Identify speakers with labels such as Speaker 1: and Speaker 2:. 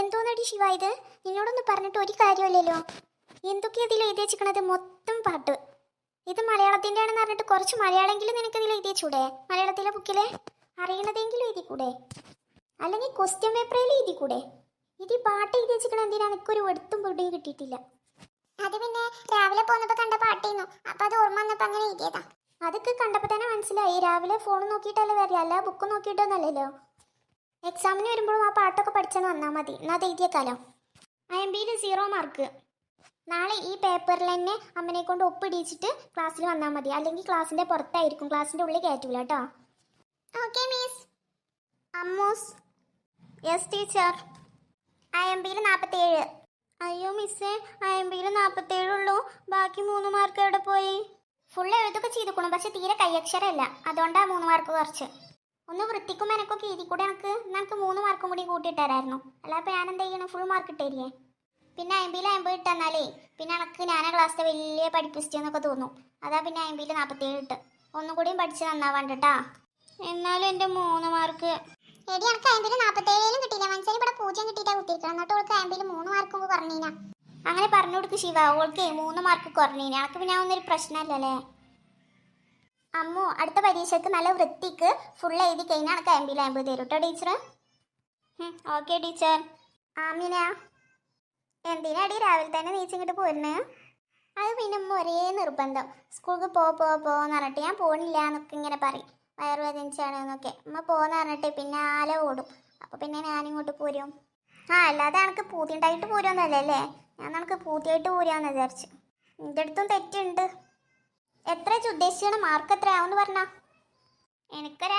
Speaker 1: എന്തോന്നടി ശിവ ഇത്? നിന്നോടൊന്ന് പറഞ്ഞിട്ട് ഒരു കാര്യമില്ലല്ലോ. എന്തൊക്കെയാ ഇതിൽ എഴുതി വെച്ചിക്കണത് മൊത്തം പാട്ട്. ഇത് മലയാളത്തിന്റെ ആണെന്ന് പറഞ്ഞിട്ട് കുറച്ച് മലയാളമെങ്കിലും നിനക്ക് ഇതിൽ എഴുതി വെച്ചൂടെ മലയാളത്തിലെ ബുക്കിലെ അറിയണതെങ്കിലും എഴുതി കൂടെ അല്ലെങ്കിൽ ക്വസ്റ്റ്യൻ പേപ്പറിൽ എഴുതി കൂടെ ഇത് ഈ പാട്ട് എഴുതി വെച്ചിക്കണ എന്തിനാ? എനിക്കൊരു എടുത്തും പൊടിയും കിട്ടിയിട്ടില്ല.
Speaker 2: അത് പിന്നെ രാവിലെ പോന്നപ്പോ കണ്ട പാട്ടായിരുന്നു. അപ്പൊ അത് ഓർമ്മ വന്നപ്പോ അങ്ങനെ എഴുതിയതാ.
Speaker 1: അതൊക്കെ കണ്ടപ്പോൾ തന്നെ മനസ്സിലായി. രാവിലെ ഫോൺ നോക്കിയിട്ടല്ലേ വരില്ല അല്ല ബുക്ക് നോക്കിയിട്ടൊന്നല്ലല്ലോ എക്സാമിന് വരുമ്പോഴും ആ പാട്ടൊക്കെ പഠിച്ചെന്ന് വന്നാൽ മതി. എന്നാൽ എഴുതിയേക്കാലോ. ഐ എം ബിയിൽ സീറോ മാർക്ക് നാളെ ഈ പേപ്പറിൽ തന്നെ അമ്മനെ കൊണ്ട് ഒപ്പിടിച്ചിട്ട് ക്ലാസ്സിൽ വന്നാൽ മതി. അല്ലെങ്കിൽ ക്ലാസ്സിന്റെ പുറത്തായിരിക്കും. ക്ലാസ്സിന്റെ ഉള്ളിൽ കയറ്റൂല കേട്ടോ.
Speaker 2: ഓക്കെ മിസ്
Speaker 1: അമ്മൂസ്. യെസ് ടീച്ചർ ഐ എം ബിയിൽ നാൽപ്പത്തേഴ് അയ്യോ മിസ്സേ ഐ എം ബിയിൽ നാൽപ്പത്തേഴുള്ളൂ ബാക്കി മൂന്ന് മാർക്ക് എവിടെ പോയി? ഫുൾ എഴുതൊക്കെ ചെയ്തുക്കണം. പക്ഷെ തീരെ കൈയക്ഷരമല്ല അതുകൊണ്ടാണ് മൂന്ന് മാർക്ക് കുറച്ച്. ഒന്ന് വൃത്തിക്കും എനക്കൊക്കെ എഴുതി കൂടെ എനിക്ക് എനിക്ക് മൂന്ന് മാർക്കും കൂടി കൂട്ടിയിട്ടായിരുന്നു അല്ലാതെ ഞാൻ എന്താ ചെയ്യണം? ഫുൾ മാർക്ക് ഇട്ടേരിയേ. പിന്നെ അമ്പതിൽ അമ്പത് ഇട്ടെന്നാലേ പിന്നെ എനിക്ക് ഞാൻ ആ ക്ലാസ്സിലെ വലിയ പഠിപ്പിച്ചെന്നൊക്കെ തോന്നും. അതാ പിന്നെ അമ്പതിൽ നാൽപ്പത്തേഴ് ഇട്ട്. ഒന്നും കൂടിയും പഠിച്ച് നന്നാവാണ്ടട്ടാ എന്നാലും എന്റെ മൂന്ന് മാർക്ക്
Speaker 2: എടി എനിക്ക് അമ്പതിൽ നാൽപ്പത്തേഴിലും കിട്ടിയില്ല. മനസ്സിൽ ഇവിടെ പൂജ്യം കിട്ടിയിട്ടാ കുത്തിയിരിക്കണം. എന്നിട്ട് ഓൾക്ക് അമ്പതിൽ മൂന്ന് മാർക്കും പറഞ്ഞീന
Speaker 1: അങ്ങനെ പറഞ്ഞു കൊടുക്ക് ശിവ. ഓൾക്ക് മൂന്ന് മാർക്ക് കുറഞ്ഞു എനിക്ക് പിന്നെ ഒന്നൊരു പ്രശ്നമല്ലല്ലേ? അമ്മു അടുത്ത പരീക്ഷയ്ക്ക് നല്ല വൃത്തിക്ക് ഫുൾ എഴുതി കഴിഞ്ഞാൽ എനിക്ക് ആമ്പ് തരും കേട്ടോ ടീച്ചർ ഓക്കെ ടീച്ചർ. ആമിന എന്തിനാടി രാവിലെ തന്നെ നീച്ചിങ്ങോട്ട് പോരുന്നത് അത് പിന്നെ ഒരേ നിർബന്ധം. സ്കൂൾക്ക് പോ പോ പോന്ന് പറഞ്ഞിട്ട് ഞാൻ പോണില്ല എന്നൊക്കെ ഇങ്ങനെ പറയും. വയറുവേദനിച്ചാണ് എന്നൊക്കെ. അമ്മ പോന്ന് പറഞ്ഞിട്ട് പിന്നെ ആല ഓടും. അപ്പോൾ പിന്നെ ഞാനിങ്ങോട്ട് പോരും. ആ അല്ലാതെ എനിക്ക് പൂതിയുണ്ടായിട്ട് പോരുമെന്നല്ലേ ഞാൻ നിനക്ക് പൂതിയായിട്ട് പോരാന്ന് വിചാരിച്ചു. എന്റെ അടുത്തും തെറ്റുണ്ട്. എത്ര മാർക്ക് എത്രയാവും പറഞ്ഞാ എനിക്കൊരു